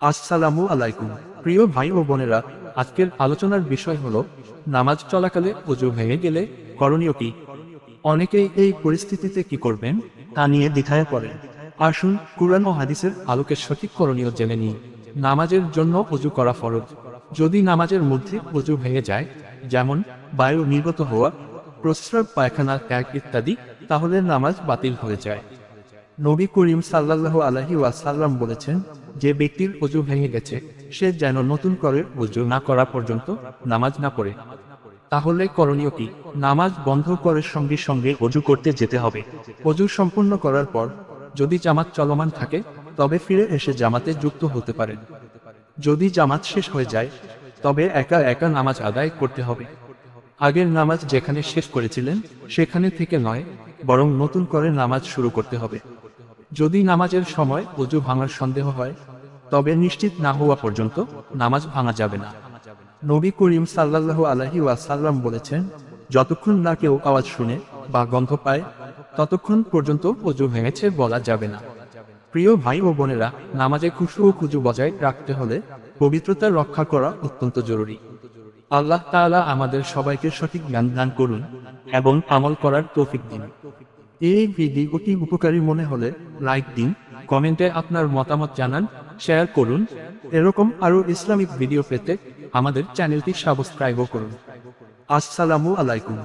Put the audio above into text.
আসসালামু আলাইকুম, প্রিয় ভাই ও বোনেরা, আজকের আলোচনার বিষয় হলো, নামাজ চলাকালে অজু ভেঙে গেলে করণীয় কি? অনেকেই এই পরিস্থিতিতে কি করবেন? তা নিয়ে দ্বিধায় পড়েন। আসুন, কুরআন ও হাদিসের আলোকে সঠিক করণীয় জেনে নিই। নামাজের জন্য অজু করা ফরজ। যদি নামাজের মধ্যে অজু ভেঙে যায়, যেমন বায়ু নির্গত হওয়া, প্রস্রাব, পায়খানা, ত্যাগ ইত্যাদি, তাহলে নামাজ বাতিল হয়ে যায়। নবী করিম সাল্লাহ আলহি ওয়াসাল্লাম বলেছেন যে ব্যক্তির অজু ভেঙে গেছে, সে যেন নতুন করে অজু না করা পর্যন্ত নামাজ না পড়ে। তাহলে করণীয় কি? নামাজ বন্ধ করে সঙ্গে সঙ্গে অজু করতে যেতে হবে। অজু সম্পূর্ণ করার পর যদি জামাত চলমান থাকে, তবে ফিরে এসে জামাতে যুক্ত হতে পারেন যদি জামাত শেষ হয়ে যায়, তবে একা একা নামাজ আদায় করতে হবে। আগের নামাজ যেখানে শেষ করেছিলেন, সেখানে থেকে নয়, বরং নতুন করে নামাজ শুরু করতে হবে। যদি নামাজের সময় অজু ভাঙার সন্দেহ হয় তবে নিশ্চিত না হওয়া পর্যন্ত নামাজ ভাঙা যাবে না। নবী করিম সাল্লাল্লাহু আলাইহি ওয়াসাল্লাম বলেছেন, যতক্ষণ না কেউ আওয়াজ শুনে বা গন্ধ পায়, ততক্ষণ পর্যন্ত অজু ভেঙেছে বলা যাবে না। প্রিয় ভাই ও বোনেরা, নামাজে খুশু ও খুজু বজায় রাখতে হলে পবিত্রতা রক্ষা করা অত্যন্ত জরুরি। আল্লাহ তাআলা আমাদের সবাইকে সঠিক জ্ঞান দান করুন এবং আমল করার তৌফিক দিন। এই ভিডিওটি উপকারী মনে হলে লাইক দিন, কমেন্টে আপনার মতামত জানান শেয়ার করুন। এরকম আরও ইসলামিক ভিডিও পেতে আমাদের চ্যানেলটি সাবস্ক্রাইবও করুন। আসসালামু আলাইকুম।